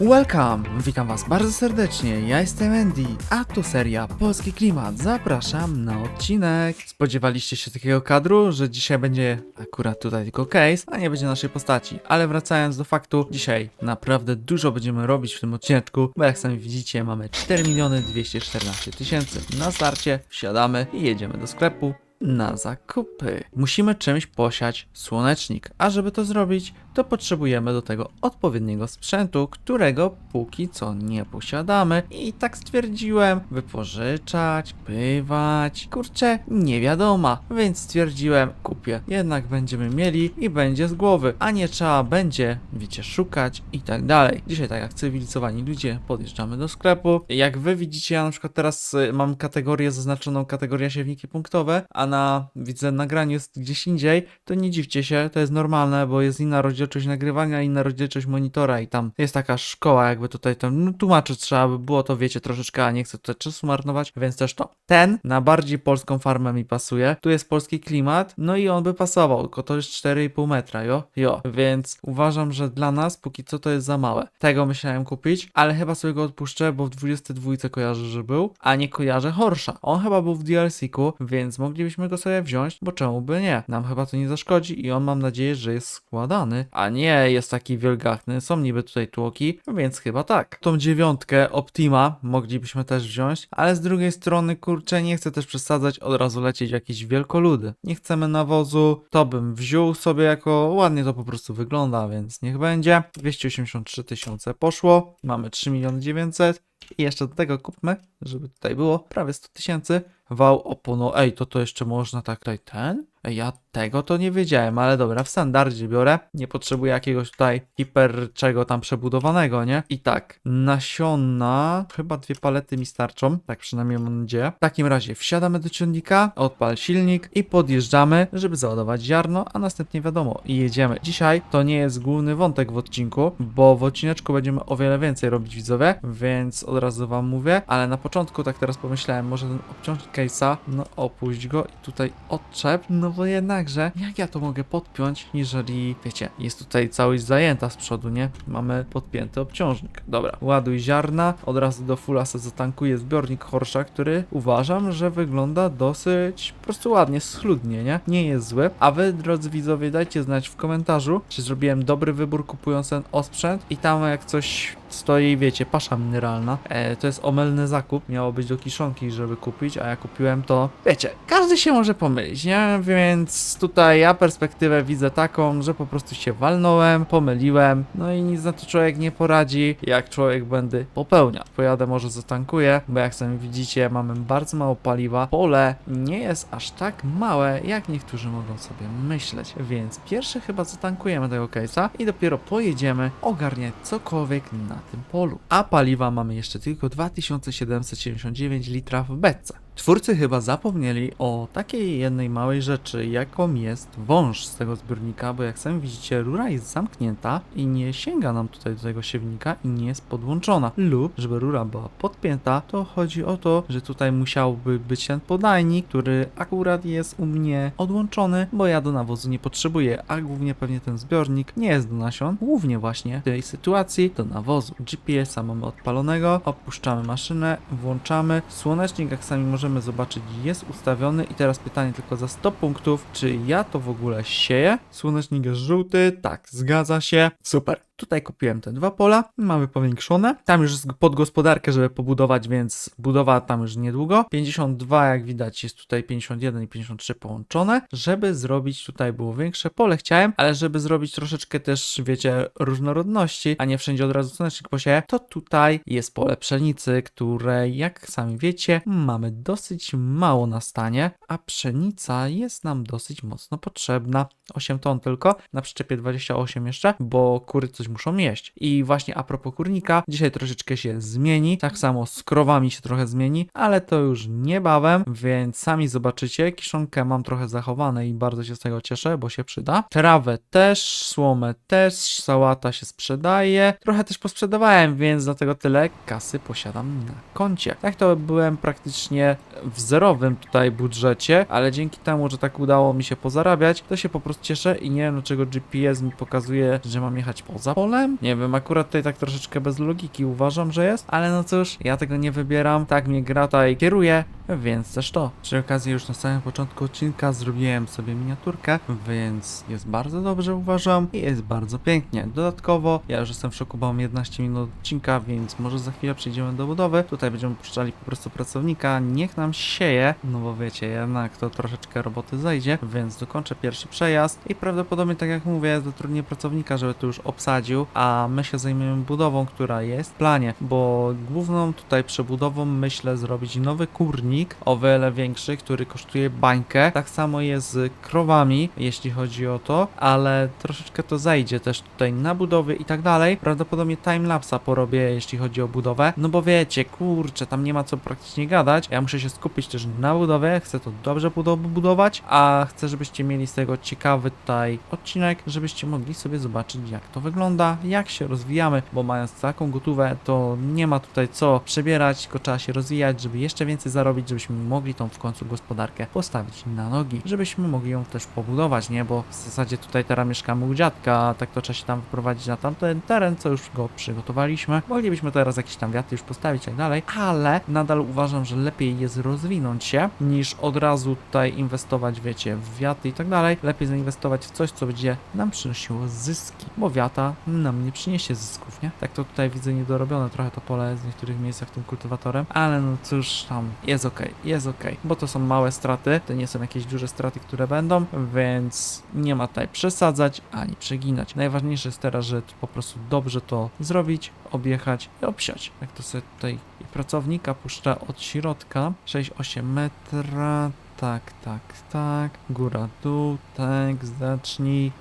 Welcome! Witam Was bardzo serdecznie, ja jestem Andy, a to seria Polski Klimat. Zapraszam na odcinek. Spodziewaliście się takiego kadru, że dzisiaj będzie akurat tutaj tylko case, a nie będzie naszej postaci. Ale wracając do faktu, dzisiaj naprawdę dużo będziemy robić w tym odcineczku, bo jak sami widzicie mamy 4 miliony 214 tysięcy. Na starcie wsiadamy i jedziemy do sklepu na zakupy. Musimy czymś posiać słonecznik, a żeby to zrobić, to potrzebujemy do tego odpowiedniego sprzętu, którego póki co nie posiadamy. I tak stwierdziłem, wypożyczać, bywać, kurczę, nie wiadoma, więc stwierdziłem, kupię. Jednak będziemy mieli i będzie z głowy, a nie trzeba będzie, wiecie, szukać i tak dalej. Dzisiaj tak jak cywilizowani ludzie podjeżdżamy do sklepu. Jak wy widzicie, ja na przykład teraz y, mam kategorię zaznaczoną, kategoria siewniki punktowe, a na, widzę, nagraniu jest gdzieś indziej, to nie dziwcie się, to jest normalne, bo jest inna rozdzielczość nagrywania, inna rozdzielczość monitora i tam jest taka szkoła, jakby tutaj tam, no tłumaczyć trzeba by było, to wiecie, troszeczkę, a nie chcę tutaj czasu marnować, więc też to. Ten na bardziej polską farmę mi pasuje, tu jest polski klimat, no i on by pasował, tylko to jest 4,5 metra, jo? Jo, więc uważam, że dla nas póki co to jest za małe. Tego myślałem kupić, ale chyba sobie go odpuszczę, bo w 22 kojarzę, że był, a nie kojarzę Horsza. On chyba był w DLC-ku, więc moglibyśmy go sobie wziąć, bo czemu by nie? Nam chyba to nie zaszkodzi i on mam nadzieję, że jest składany, a nie jest taki wielgachny. Są niby tutaj tłoki, więc chyba tak. Tą dziewiątkę Optima moglibyśmy też wziąć, ale z drugiej strony, kurczę, nie chcę też przesadzać, od razu lecieć jakieś wielkoludy. Nie chcemy nawozu, to bym wziął sobie jako, ładnie to po prostu wygląda, więc niech będzie. 283 tysiące poszło, mamy 3 miliony 900 i jeszcze do tego kupmy, żeby tutaj było prawie 100 tysięcy. Wał opono, ej, to to jeszcze można tak tutaj ten? Ej, ja tego to nie wiedziałem, ale dobra, w standardzie biorę. Nie potrzebuję jakiegoś tutaj hiper czego tam przebudowanego, nie? I tak, nasiona, chyba dwie palety mi starczą, tak przynajmniej mam nadzieję. W takim razie wsiadamy do ciągnika, odpal silnik i podjeżdżamy, żeby załadować ziarno, a następnie wiadomo, jedziemy. Dzisiaj to nie jest główny wątek w odcinku, bo w odcineczku będziemy o wiele więcej robić widzowie, więc od razu wam mówię, ale na początku tak teraz pomyślałem, może ten obciążnik case'a, no opuść go i tutaj odczep, no bo jednakże, jak ja to mogę podpiąć, jeżeli, wiecie, jest tutaj całość zajęta z przodu, nie? Mamy podpięty obciążnik. Dobra, ładuj ziarna, od razu do fulla se zatankuję zbiornik Horsza, który uważam, że wygląda dosyć po prostu ładnie, schludnie, nie? Nie jest zły. A wy, drodzy widzowie, dajcie znać w komentarzu, czy zrobiłem dobry wybór kupując ten osprzęt i tam jak coś stoi, wiecie, pasza mineralna. E, to jest omylny zakup, miało być do kiszonki, żeby kupić, a ja kupiłem to, wiecie, każdy się może pomylić, nie? Więc tutaj ja perspektywę widzę taką, że po prostu się walnąłem, pomyliłem, no i nic na to człowiek nie poradzi, jak człowiek błędy popełnia. Pojadę może zatankuję, bo jak sami widzicie, mamy bardzo mało paliwa. Pole nie jest aż tak małe, jak niektórzy mogą sobie myśleć, więc pierwsze chyba zatankujemy tego case'a i dopiero pojedziemy ogarniać cokolwiek na tym polu. A paliwa mamy jeszcze tylko 2779 litra w beczce. Twórcy chyba zapomnieli o takiej jednej małej rzeczy, jaką jest wąż z tego zbiornika, bo jak sami widzicie, rura jest zamknięta i nie sięga nam tutaj do tego siewnika i nie jest podłączona. Lub, żeby rura była podpięta, to chodzi o to, że tutaj musiałby być ten podajnik, który akurat jest u mnie odłączony, bo ja do nawozu nie potrzebuję, a głównie pewnie ten zbiornik nie jest do nasion, głównie właśnie w tej sytuacji do nawozu. GPS-a mamy odpalonego, opuszczamy maszynę, włączamy. Słonecznik, jak sami możemy zobaczyć, jest ustawiony i teraz pytanie tylko za 100 punktów, czy ja to w ogóle sieję? Słonecznik jest żółty, tak, zgadza się, super. Tutaj kupiłem te dwa pola, mamy powiększone. Tam już jest pod gospodarkę, żeby pobudować, więc budowa tam już niedługo. 52, jak widać, jest tutaj 51 i 53 połączone. Żeby zrobić tutaj było większe pole, chciałem, ale żeby zrobić troszeczkę też, wiecie, różnorodności, a nie wszędzie od razu słonecznik posieje, to tutaj jest pole pszenicy, które, jak sami wiecie, mamy dosyć mało na stanie, a pszenica jest nam dosyć mocno potrzebna. 8 ton tylko, na przyczepie 28 jeszcze, bo kury coś muszą jeść. I właśnie a propos kurnika, dzisiaj troszeczkę się zmieni, tak samo z krowami się trochę zmieni, ale to już niebawem, więc sami zobaczycie, kiszonkę mam trochę zachowane i bardzo się z tego cieszę, bo się przyda. Trawę też, słomę też, sałata się sprzedaje, trochę też posprzedawałem, więc dlatego tyle kasy posiadam na koncie. Tak to byłem praktycznie w zerowym tutaj budżecie, ale dzięki temu, że tak udało mi się pozarabiać, to się po prostu cieszę i nie wiem dlaczego GPS mi pokazuje, że mam jechać poza polem? Nie wiem, akurat tutaj tak troszeczkę bez logiki uważam, że jest, ale no cóż, ja tego nie wybieram, tak mnie gra tutaj kieruje, więc też to. Przy okazji już na samym początku odcinka zrobiłem sobie miniaturkę, więc jest bardzo dobrze uważam i jest bardzo pięknie. Dodatkowo, ja już jestem w szoku, bo mam 11 minut odcinka, więc może za chwilę przejdziemy do budowy. Tutaj będziemy puszczali po prostu pracownika, niech nam sieje, no bo wiecie, jednak to troszeczkę roboty zajdzie, więc dokończę pierwszy przejazd i prawdopodobnie, tak jak mówię, zatrudnię pracownika, żeby to już obsadził, a my się zajmiemy budową, która jest w planie, bo główną tutaj przebudową myślę zrobić nowy kurnik, o wiele większy, który kosztuje bańkę. Tak samo jest z krowami, jeśli chodzi o to, ale troszeczkę to zajdzie też tutaj na budowie i tak dalej. Prawdopodobnie timelapsa porobię, jeśli chodzi o budowę, no bo wiecie, kurczę, tam nie ma co praktycznie gadać. Ja muszę się skupić też na budowie, chcę to dobrze budo- budować, a chcę, żebyście mieli z tego ciekawy tutaj odcinek, żebyście mogli sobie zobaczyć, jak to wygląda, jak się rozwijamy, bo mając taką gotówę, to nie ma tutaj co przebierać, tylko trzeba się rozwijać, żeby jeszcze więcej zarobić, żebyśmy mogli tą w końcu gospodarkę postawić na nogi, żebyśmy mogli ją też pobudować, nie? Bo w zasadzie tutaj teraz mieszkamy u dziadka, a tak to trzeba się tam wprowadzić na tamten teren, co już go przygotowaliśmy. Moglibyśmy teraz jakieś tam wiaty już postawić i tak dalej, ale nadal uważam, że lepiej jest rozwinąć się, niż od razu tutaj inwestować, wiecie, w wiaty i tak dalej. Lepiej zainwestować w coś, co będzie nam przynosiło zyski, bo wiata nam nie przyniesie zysków, nie? Tak to tutaj widzę niedorobione trochę to pole w niektórych miejscach tym kultywatorem, ale no cóż, tam jest ok, jest ok, bo to są małe straty, to nie są jakieś duże straty, które będą, więc nie ma tutaj przesadzać ani przeginać. Najważniejsze jest teraz, że po prostu dobrze to zrobić, objechać i obsiać. Jak to sobie tutaj pracownika puszcza od środka 6-8 metra, tak, tak, tak, góra, dół, tak, zacznij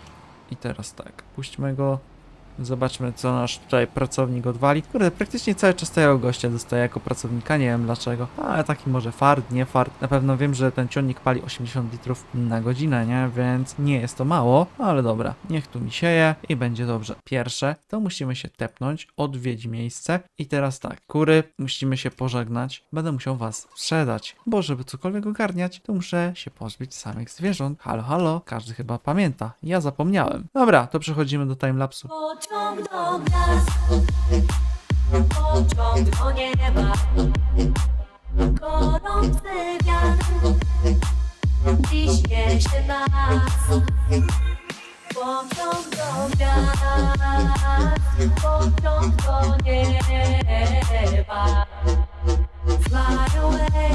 i teraz tak, puśćmy go Zobaczmy, co nasz tutaj pracownik odwali. Kurde, praktycznie cały czas tego gościa dostaje jako pracownika, nie wiem dlaczego. Ale taki może fart, nie fart. Na pewno wiem, że ten ciągnik pali 80 litrów na godzinę, nie? Więc nie jest to mało, ale dobra. Niech tu mi sieje i będzie dobrze. Pierwsze, to musimy się tepnąć, odwiedzić miejsce. I teraz tak, kury, musimy się pożegnać. Będę musiał was sprzedać, bo żeby cokolwiek ogarniać, to muszę się pozbyć samych zwierząt. Halo, halo, każdy chyba pamięta. Ja zapomniałem. Dobra, to przechodzimy do timelapsu. Pociąg do gwiazd, pociąg do nieba, gorący wiatr, dziś niesie nas. Pociąg do gwiazd, pociąg do nieba, fly away,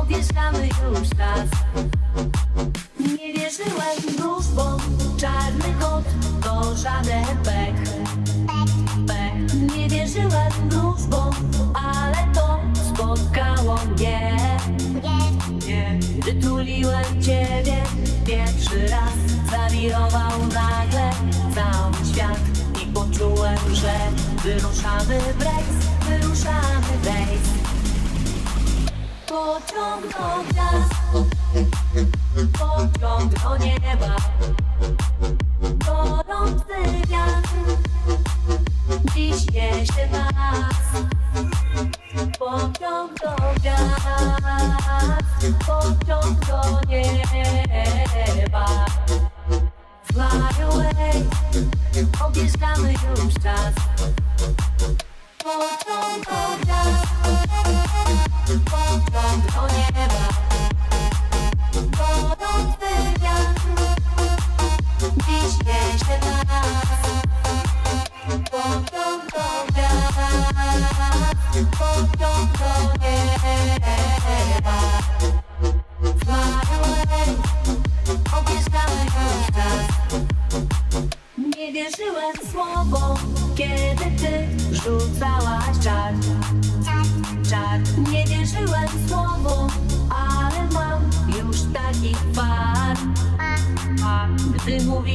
odjeżdżamy już czas. Nie wierzyłem wróżbom, czarny kot to żaden pech. Pech. Nie wierzyłem wróżbom, ale to spotkało mnie. Nie. Gdy tuliłem ciebie pierwszy raz, zawirował nagle cały świat i poczułem, że wyruszamy w rejs, wyruszamy w rejs. Pociąg do pociąg do nieba. Gorący wiatr dziś niesie nas. Pociąg do gwiazd, do nieba. Fly away,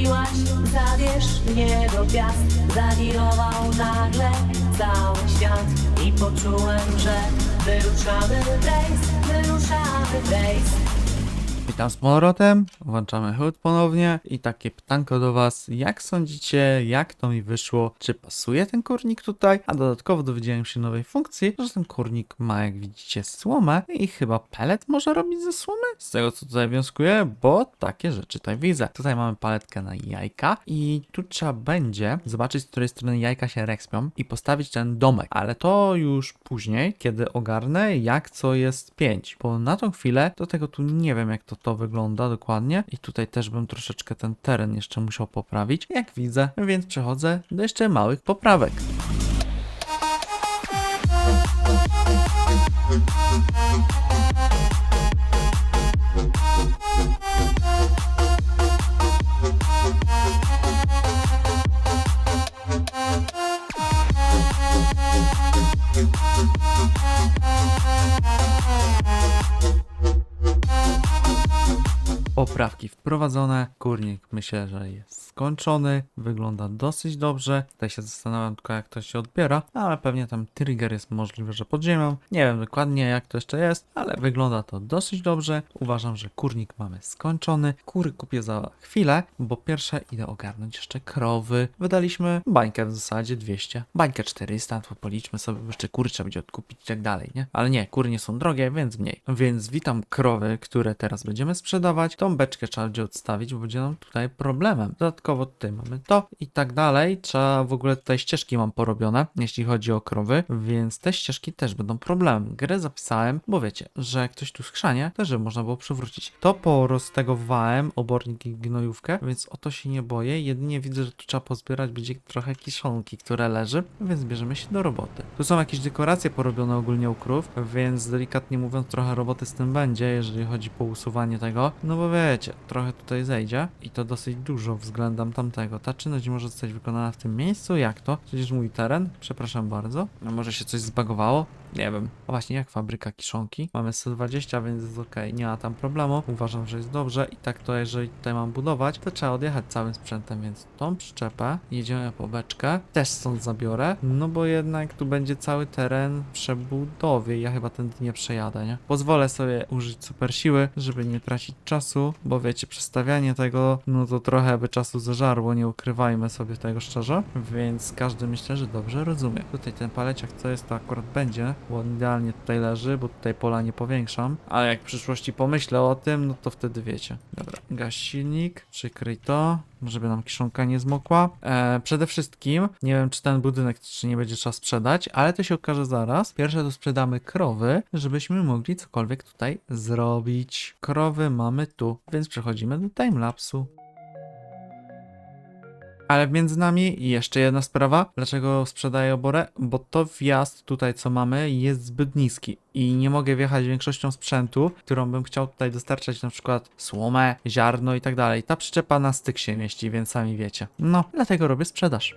Mówiłaś, zabierz mnie do gwiazd, zawirował nagle cały świat i poczułem, że wyruszamy w rejs, wyruszamy w rejs. Witam z powrotem, włączamy HUD ponownie i takie pytanko do was, jak sądzicie, jak to mi wyszło, czy pasuje ten kurnik tutaj, a dodatkowo dowiedziałem się nowej funkcji, że ten kurnik ma jak widzicie słomę i chyba pelet może robić ze słomy, z tego co tutaj wnioskuję, bo takie rzeczy tutaj widzę. Tutaj mamy paletkę na jajka i tu trzeba będzie zobaczyć, z której strony jajka się rekspią i postawić ten domek, ale to już później, kiedy ogarnę jak co jest 5, bo na tą chwilę do tego tu nie wiem jak to to wygląda dokładnie i tutaj też bym troszeczkę ten teren jeszcze musiał poprawić, jak widzę, więc przechodzę do jeszcze małych poprawek. Poprawki wprowadzone, kurnik myślę, że jest skończony, wygląda dosyć dobrze. Tutaj się zastanawiam tylko jak to się odbiera, ale pewnie tam trigger jest możliwe, że pod ziemią. Nie wiem dokładnie jak to jeszcze jest, ale wygląda to dosyć dobrze. Uważam, że kurnik mamy skończony. Kury kupię za chwilę, bo pierwsze idę ogarnąć jeszcze krowy. Wydaliśmy bańkę w zasadzie 200, bańkę 400, to policzmy sobie, jeszcze kury trzeba będzie odkupić i tak dalej, nie? Ale nie, kury nie są drogie, więc mniej. Więc witam krowy, które teraz będziemy sprzedawać. Tą beczkę trzeba będzie odstawić, bo będzie nam tutaj problemem. Dodatkowo tutaj mamy to i tak dalej. Trzeba w ogóle tutaj ścieżki mam porobione, jeśli chodzi o krowy, więc te ścieżki też będą problemem. Grę zapisałem, bo wiecie, że jak ktoś tu skrzanie, też żeby można było przywrócić. To poroztegowałem obornik i gnojówkę, więc o to się nie boję. Jedynie widzę, że tu trzeba pozbierać będzie trochę kiszonki, które leży, więc bierzemy się do roboty. Tu są jakieś dekoracje porobione ogólnie u krów, więc delikatnie mówiąc trochę roboty z tym będzie, jeżeli chodzi po usuwanie tego. No bo wiecie, trochę tutaj zejdzie i to dosyć dużo względem tamtego. Ta czynność może zostać wykonana w tym miejscu? Jak to? Przecież mój teren? Przepraszam bardzo. A może się coś zbagowało? Nie wiem. A właśnie, jak fabryka kiszonki? Mamy 120, więc jest ok, nie ma tam problemu. Uważam, że jest dobrze i tak to, jeżeli tutaj mam budować, to trzeba odjechać całym sprzętem, więc tą przyczepę jedziemy po beczkę. Też stąd zabiorę, no bo jednak tu będzie cały teren przebudowy. Ja chyba tędy nie przejadę, nie? Pozwolę sobie użyć super siły, żeby nie tracić czasu, bo wiecie, przestawianie tego, no to trochę by czasu zażarło, nie ukrywajmy sobie tego szczerze, więc każdy myślę, że dobrze rozumie. Tutaj ten paleciak, co jest, to akurat będzie, bo on idealnie tutaj leży, bo tutaj pola nie powiększam, ale jak w przyszłości pomyślę o tym, no to wtedy wiecie. Dobra, gaś silnik, przykryj to, żeby nam kiszonka nie zmokła. E, przede wszystkim, nie wiem czy ten budynek czy nie będzie trzeba sprzedać, ale to się okaże zaraz. Pierwsze to sprzedamy krowy, żebyśmy mogli cokolwiek tutaj zrobić. Krowy mamy tu, więc przechodzimy do timelapsu. Ale między nami jeszcze jedna sprawa. Dlaczego sprzedaję oborę? Bo to wjazd tutaj, co mamy, jest zbyt niski i nie mogę wjechać większością sprzętu, którą bym chciał tutaj dostarczać, na przykład słomę, ziarno i tak dalej. Ta przyczepa na styk się mieści, więc sami wiecie. No, dlatego robię sprzedaż.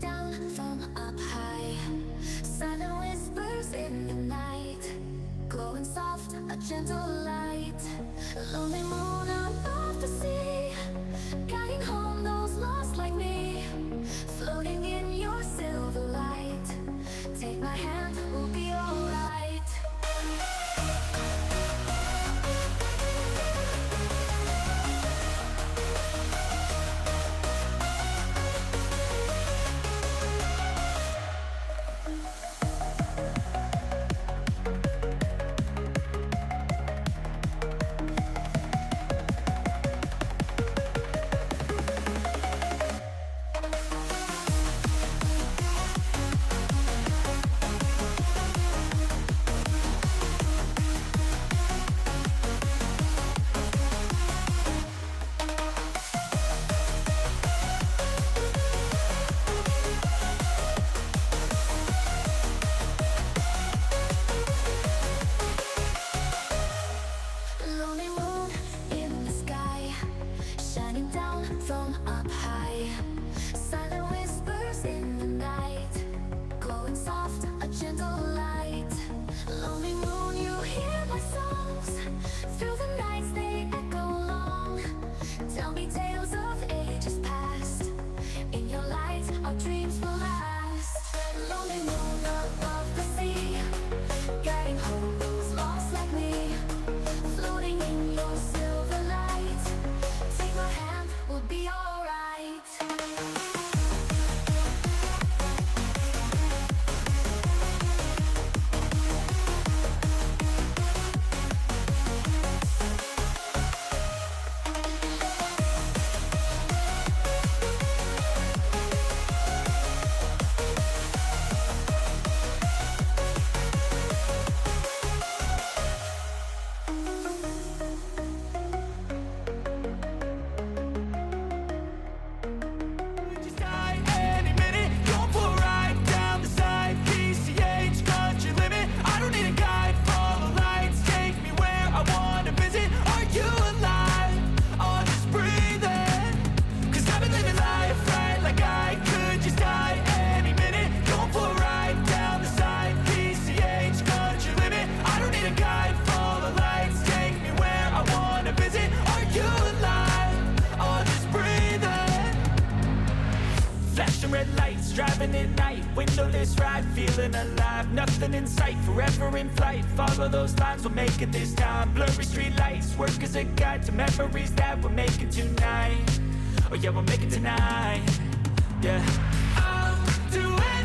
Down from up high. A gentle light. A lonely moon tales work as a guide to memories that we're making tonight. Oh yeah, we'll make it tonight. Yeah. I'll do anything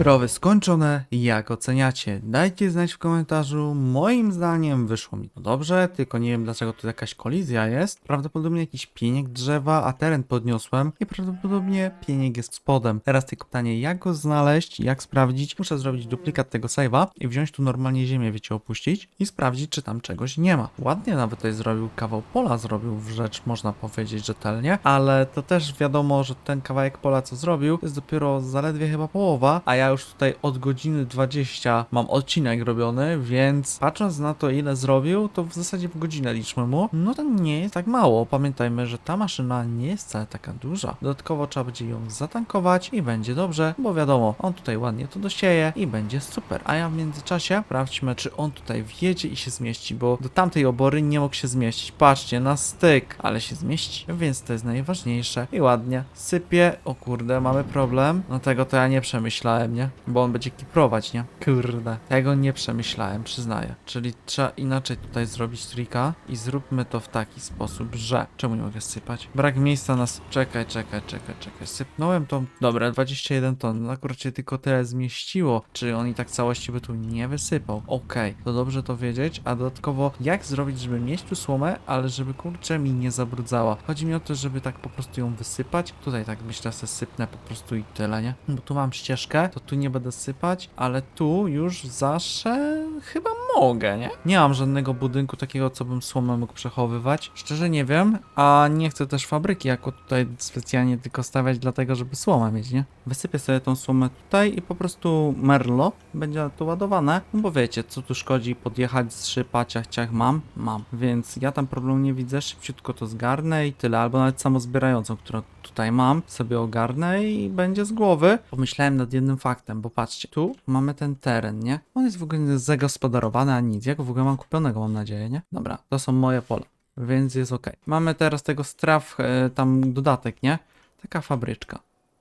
Krowy skończone, jak oceniacie? Dajcie znać w komentarzu. Moim zdaniem wyszło mi to dobrze, tylko nie wiem dlaczego tu jakaś kolizja jest. Prawdopodobnie jakiś pieniek drzewa, a teren podniosłem i prawdopodobnie pieniek jest spodem. Teraz tylko pytanie, jak go znaleźć, jak sprawdzić? Muszę zrobić duplikat tego save'a i wziąć tu normalnie ziemię, wiecie, opuścić i sprawdzić, czy tam czegoś nie ma. Ładnie nawet tutaj zrobił kawał pola, zrobił w rzecz, można powiedzieć rzetelnie, ale to też wiadomo, że ten kawałek pola, co zrobił, jest dopiero zaledwie chyba połowa, a ja już tutaj od godziny 20 mam odcinek robiony, więc patrząc na to, ile zrobił, to w zasadzie w godzinę liczmy mu, no to nie jest tak mało. Pamiętajmy, że ta maszyna nie jest wcale taka duża. Dodatkowo trzeba będzie ją zatankować i będzie dobrze, bo wiadomo, on tutaj ładnie to dosieje i będzie super. A ja w międzyczasie sprawdźmy, czy on tutaj wjedzie i się zmieści, bo do tamtej obory nie mógł się zmieścić. Patrzcie, na styk, ale się zmieści, więc to jest najważniejsze. I ładnie, sypie. O kurde, mamy problem. No tego to ja nie przemyślałem, nie? Bo on będzie kiprować, nie? Kurde, tego nie przemyślałem, przyznaję. Czyli trzeba inaczej tutaj zrobić trika i zróbmy to w taki sposób, że... Czemu nie mogę sypać? Brak miejsca na... s- Czekaj, czekaj, czekaj, czekaj. Sypnąłem tą... Dobra, 21 ton. No akurat się tylko tyle zmieściło. Czyli on i tak całości by tu nie wysypał. Okej, to dobrze to wiedzieć. A dodatkowo, jak zrobić, żeby mieć tu słomę, ale żeby kurczę mi nie zabrudzała. Chodzi mi o to, żeby tak po prostu ją wysypać. Tutaj tak myślę, że sypnę po prostu i tyle, nie? Bo tu mam ścieżkę, to tu nie będę sypać, ale tu już zawsze chyba mogę, nie? Nie mam żadnego budynku takiego, co bym słomę mógł przechowywać. Szczerze nie wiem, a nie chcę też fabryki jako tutaj specjalnie tylko stawiać dlatego, żeby słomę mieć, nie? Wysypię sobie tą słomę tutaj i po prostu merlo będzie tu ładowane, no bo wiecie, co tu szkodzi podjechać, zszypać, ciach, ciach mam? Mam, więc ja tam problemu nie widzę, szybciutko to zgarnę i tyle, albo nawet samozbierającą, którą tutaj mam, sobie ogarnę i będzie z głowy. Pomyślałem nad jednym faktem, bo patrzcie, tu mamy ten teren, nie? On jest w ogóle zagospodarowany, a nic, ja go w ogóle mam kupionego, mam nadzieję, nie? Dobra, to są moje pola, więc jest ok. Mamy teraz tego straw, e, tam dodatek, nie? Taka fabryczka.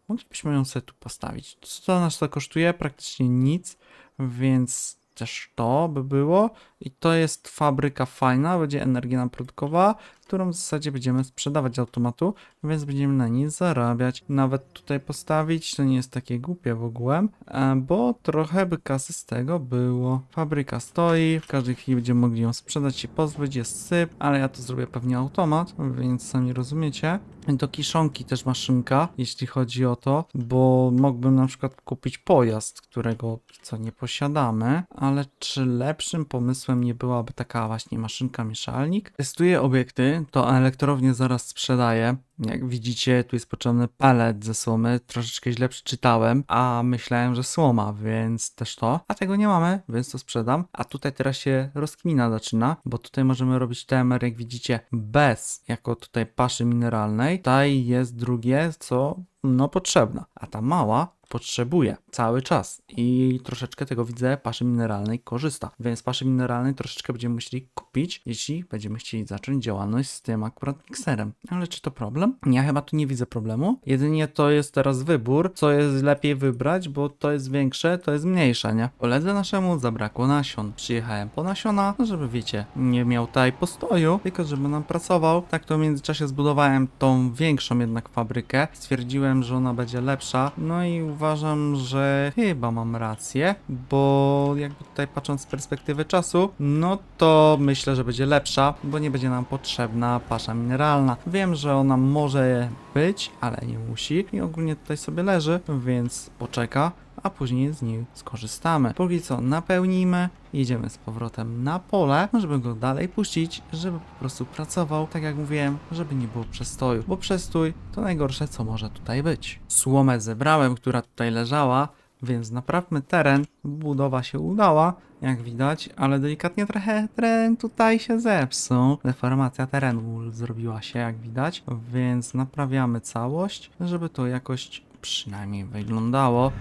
Moglibyśmy ją sobie tu postawić. Co to nas to kosztuje? Praktycznie nic, więc też to by było. I to jest fabryka fajna, będzie energię nam produkowała, którą w zasadzie będziemy sprzedawać automatu, więc będziemy na niej zarabiać. Nawet tutaj postawić, to nie jest takie głupie w ogóle, e, bo trochę by kasy z tego było. Fabryka stoi, w każdej chwili będziemy mogli ją sprzedać i pozbyć, jest syp, ale ja to zrobię pewnie automat, więc sami rozumiecie. Do kiszonki też maszynka, jeśli chodzi o to, bo mógłbym na przykład kupić pojazd, którego co nie posiadamy, ale czy lepszym pomysłem nie byłaby taka właśnie maszynka mieszalnik? Testuję obiekty, to elektrownię zaraz sprzedaję. Jak widzicie, tu jest potrzebny pelet ze słomy, troszeczkę źle przeczytałem, a myślałem, że słoma, więc też to. A tego nie mamy, więc to sprzedam. A tutaj teraz się rozkmina zaczyna, bo tutaj możemy robić TMR, jak widzicie, bez jako tutaj paszy mineralnej. Tutaj jest drugie, co no potrzebna, a ta mała potrzebuje cały czas i troszeczkę tego widzę paszy mineralnej korzysta, więc paszy mineralnej troszeczkę będziemy musieli kupić, jeśli będziemy chcieli zacząć działalność z tym akurat mikserem. Ale czy to problem? Ja chyba tu nie widzę problemu. Jedynie to jest teraz wybór, co jest lepiej wybrać, bo to jest większe, to jest mniejsze, nie? Koledze naszemu zabrakło nasion. Przyjechałem po nasiona, no żeby wiecie, nie miał tutaj postoju, tylko żeby nam pracował. Tak to w międzyczasie zbudowałem tą większą jednak fabrykę. Stwierdziłem, że ona będzie lepsza, no i uważam, że chyba mam rację, bo jakby tutaj patrząc z perspektywy czasu, no to myślę, że będzie lepsza, bo nie będzie nam potrzebna pasza mineralna. Wiem, że ona może być, ale nie musi i ogólnie tutaj sobie leży, więc poczeka a później z niej skorzystamy. Póki co napełnimy, jedziemy z powrotem na pole, no żeby go dalej puścić, żeby po prostu pracował, tak jak mówiłem, żeby nie było przestoju, bo przestój to najgorsze, co może tutaj być. Słomę zebrałem, która tutaj leżała, Więc naprawmy teren. Budowa się udała, jak widać, ale delikatnie trochę teren tutaj się zepsuł. Deformacja terenu zrobiła się, jak widać, więc naprawiamy całość, żeby to jakoś przynajmniej wyglądało.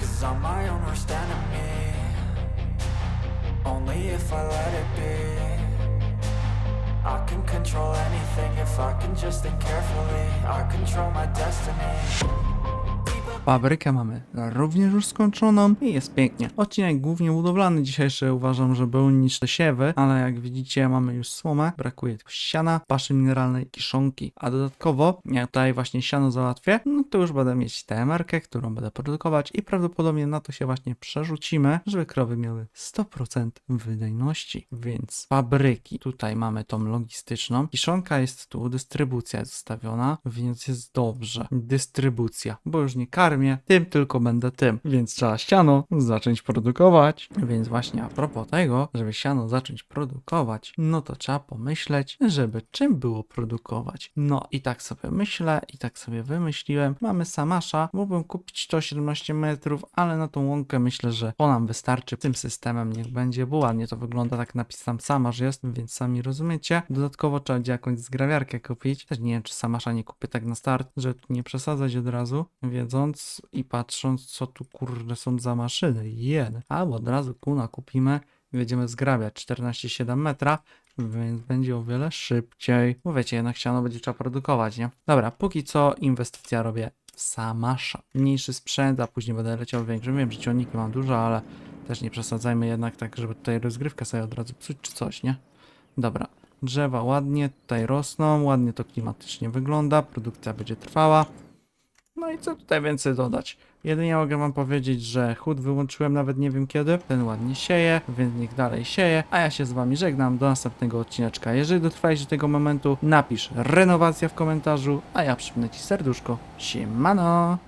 Cause I'm my own worst enemy. Only if I let it be. I can control anything if I can just think carefully. I control my destiny. Fabrykę mamy również już skończoną i jest pięknie. Odcinek głównie budowlany dzisiejszy uważam, że był niż te siewy, ale jak widzicie mamy już słomę, brakuje tylko siana, paszy mineralnej, kiszonki, a dodatkowo jak tutaj właśnie siano załatwię, no to już będę mieć TMR-kę, którą będę produkować i prawdopodobnie na to się właśnie przerzucimy, żeby krowy miały 100% wydajności. Więc fabryki, tutaj mamy tą logistyczną, kiszonka jest tu, dystrybucja jest ustawiona, więc jest dobrze. Dystrybucja, bo już nie karmię, tym tylko będę tym, więc trzeba siano zacząć produkować. Więc właśnie a propos tego, żeby siano zacząć produkować, no to trzeba pomyśleć, żeby czym było produkować. No i tak sobie myślę i tak sobie wymyśliłem. Mamy Samasza, mógłbym kupić 117 metrów, ale na tą łąkę myślę, że to nam wystarczy. Tym systemem niech będzie, bo ładnie to wygląda, tak napis tam Samasz jest, więc sami rozumiecie. Dodatkowo trzeba będzie jakąś zgrawiarkę kupić. Też nie wiem, czy Samasza nie kupię tak na start, żeby nie przesadzać od razu, wiedząc i patrząc, co tu kurde są za maszyny. Jeden. Albo od razu kuna kupimy i będziemy zgrabiać 14,7 metra, więc będzie o wiele szybciej. Bo wiecie, jednak siano będzie trzeba produkować, nie? Dobra, póki co inwestycja robię Samasza. Mniejszy sprzęt, a później będę leciał większy. Wiem, że ciągniki mam dużo, ale też nie przesadzajmy jednak tak, żeby tutaj rozgrywkę sobie od razu psuć czy coś, nie? Dobra. Drzewa ładnie tutaj rosną, ładnie to klimatycznie wygląda, produkcja będzie trwała. No i co tutaj więcej dodać? Jedynie mogę wam powiedzieć, że chód wyłączyłem nawet nie wiem kiedy. Ten ładnie sieje, więc niech dalej sieje. A ja się z wami żegnam do następnego odcineczka. Jeżeli dotrwałeś do tego momentu, napisz renowacja w komentarzu, a ja przypnę ci serduszko. Siemano!